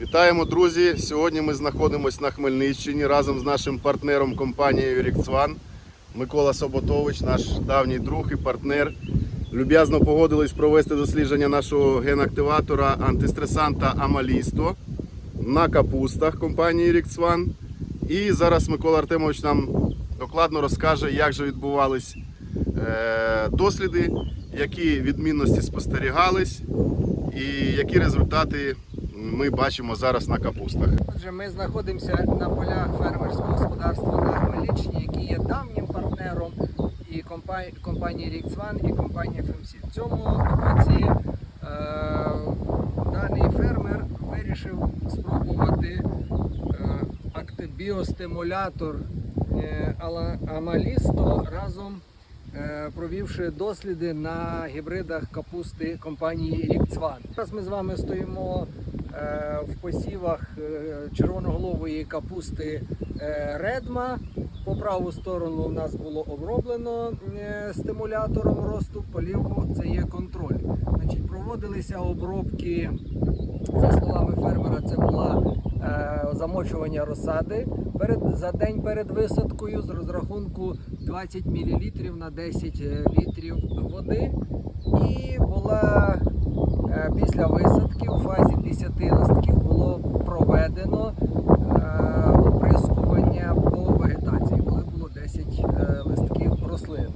Вітаємо, друзі! Сьогодні ми знаходимося на Хмельниччині разом з нашим партнером компанією Рікцван. Микола Соботович, наш давній друг і партнер. Люб'язно погодились провести дослідження нашого генактиватора антистресанта Амалісто на капустах компанії Рікцван. І зараз Микола Артемович нам докладно розкаже, як же відбувались е, досліди, які відмінності спостерігались і які результати ми бачимо зараз на капустах. Отже, ми знаходимося на полях фермерського господарства на Хмельниччині, який є давнім партнером і компанії, Рікцван, і компанії FMC. В цьому році е, даний фермер вирішив спробувати е, біостимулятор е, Амалісто разом е, провівши досліди на гібридах капусти компанії Рікцван. Зараз ми з вами стоїмо в посівах е, червоноголової капусти е, Редма. По праву сторону у нас було оброблено е, стимулятором росту, по ліву це є контроль. Значить, проводилися обробки, за словами фермера, це була е, замочування розсади за день перед висадкою з розрахунку 20 мл на 10 літрів води. І була е, після висадки у фазі 10 листків було проведено е, оприскування по вегетації, коли було 10 е, листків рослини.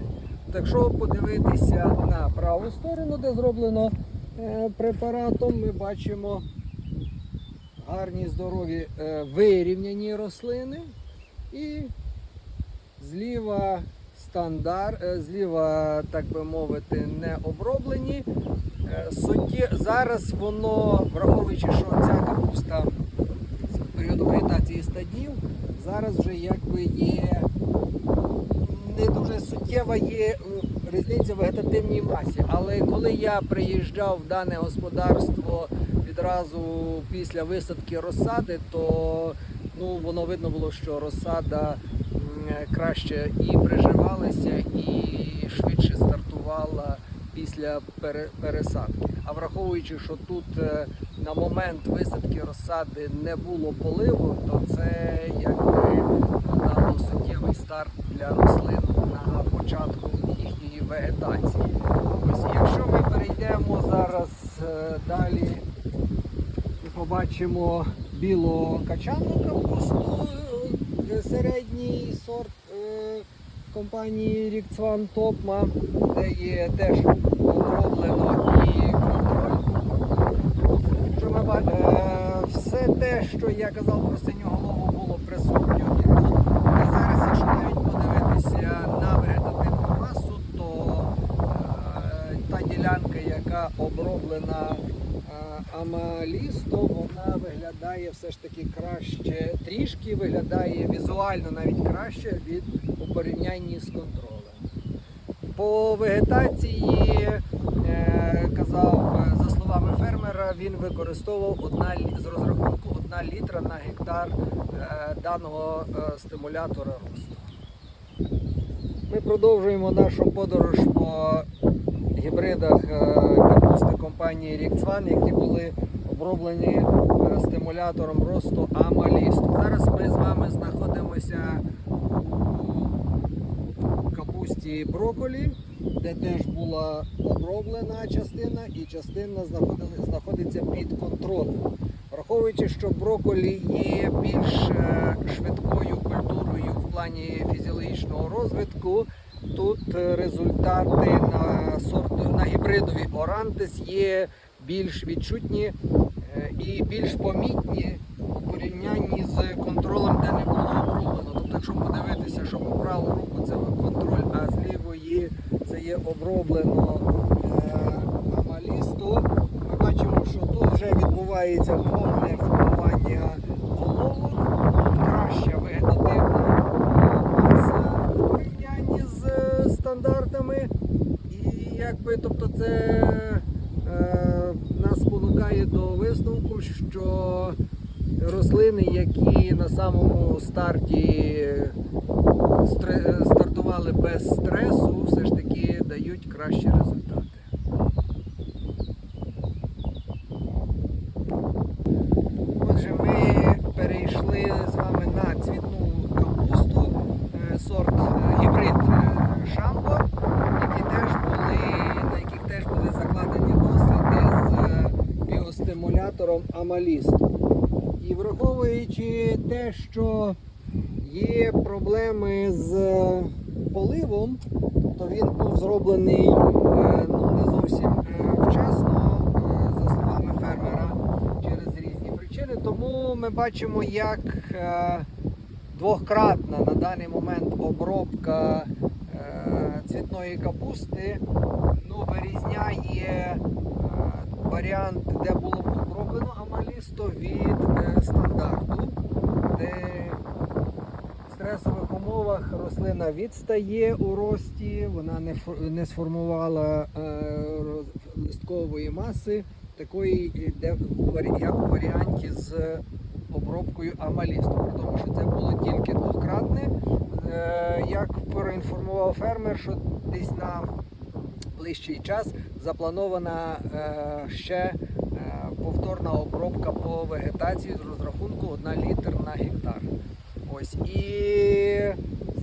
Так що подивитися на праву сторону, де зроблено е, препаратом, ми бачимо гарні здорові вирівняні рослини і зліва стандарт, зліва, так би мовити, не оброблені. Е, Зараз воно, враховуючи, що ця капуста з періоду вегетації стадів, зараз вже якби є не дуже суттєва є е, різниця в вегетативній масі. Але коли я приїжджав в дане господарство відразу після висадки розсади, то ну, воно видно було, що розсада краще і приживалася, і швидше стартувала після пересадки. А враховуючи, що тут е, на момент висадки розсади не було поливу, то це якби дало суттєвий старт для рослин на початку їхньої вегетації. Ось якщо ми перейдемо зараз е, далі і побачимо білокачанну капусту, е, середній сорт компанії Рікцван Топма, де є теж оброблено і контроль. Е, все те, що я казав про синьоголову, було присутньо. І зараз, якщо навіть подивитися на вегетативну масу, то е, та ділянка, яка оброблена е, амалісто, вона виглядає все ж таки краще, трішки виглядає візуально навіть краще від у порівнянні з контролем. По вегетації е, казав, за словами фермера, він використовував одна з розрахунку 1 літра на гектар е, даного е, стимулятора росту. Ми продовжуємо нашу подорож по гібридах капусти компанії Рікцван, які були оброблені стимулятором росту Амалісту. Зараз ми з вами знаходимося капусті броколі, де теж була оброблена частина, і частина знаходиться під контролем. Враховуючи, що броколі є більш е, швидкою культурою в плані фізіологічного розвитку, тут е, результати на сорту на гібридові Орантис є більш відчутні е, і більш помітні у порівнянні з контролем, де не було оброблено. Якщо подивитися, що по праву руку це контроль, а з лівої це є оброблено е, амалісту, ми бачимо, що тут вже відбувається повне формування голову, краща вегетативна маса в порівнянні з е, стандартами. І якби, тобто це е, нас спонукає до висновку, що рослини, які на самому старті стартували без стресу, все ж таки дають кращі результати. Отже, ми перейшли з вами на цвітну капусту, е, сорт е, гібрид е, Шамбо, які теж були, на яких теж були закладені досліди з біостимулятором Амалісту. Враховуючи те, що є проблеми з поливом, то він був зроблений е, ну, не зовсім е, вчасно, е, за словами фермера, через різні причини. Тому ми бачимо, як е, двократна на даний момент обробка е, цвітної капусти ну, вирізняє е, варіант, де було оброблено амалісто від е, стандарту, де в стресових умовах рослина відстає у рості, вона не, не сформувала е, листкової маси, такої, як у варіанті з обробкою амалісту. Тому, що це було тільки двократне. Е, як проінформував фермер, що десь на ближчий час запланована ще повторна обробка по вегетації з розрахунку 1 літр на гектар. Ось і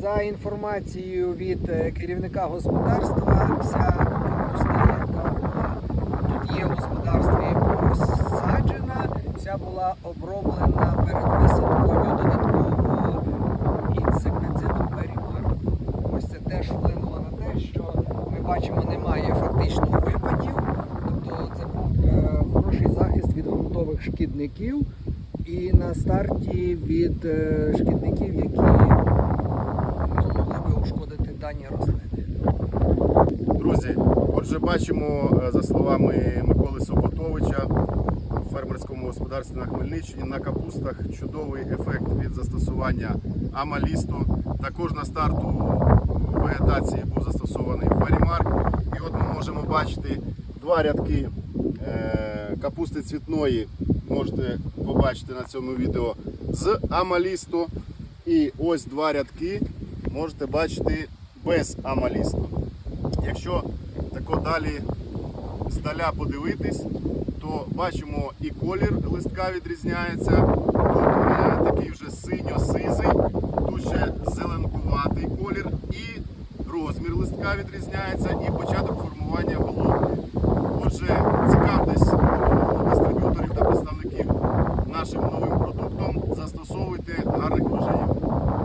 за інформацією від е, керівника господарства, вся капуста, яка була тут є в господарстві посаджена, вся була оброблена перед висадкою додатково інсектицидом перімару. Ось це теж вплинуло на те, що ми бачимо, немає фактично випадів. Тобто це був е, хороший захист від шкідників і на старті від е, шкідників, які ну, могли би ушкодити дані рослини. Друзі, отже, бачимо, е, за словами Миколи Соботовича, в фермерському господарстві на Хмельниччині на капустах чудовий ефект від застосування амалісту. Також на старту вегетації був застосований варімар. І от ми можемо бачити два рядки е, капусти цвітної. Можете побачити на цьому відео з амалісту. І ось два рядки можете бачити без амалісту. Якщо тако далі здаля подивитись, то бачимо і колір листка відрізняється. Тут такий вже синьо-сизий, тут ще зеленкуватий колір, і розмір листка відрізняється, і початок формування головки. Отже, цікавтесь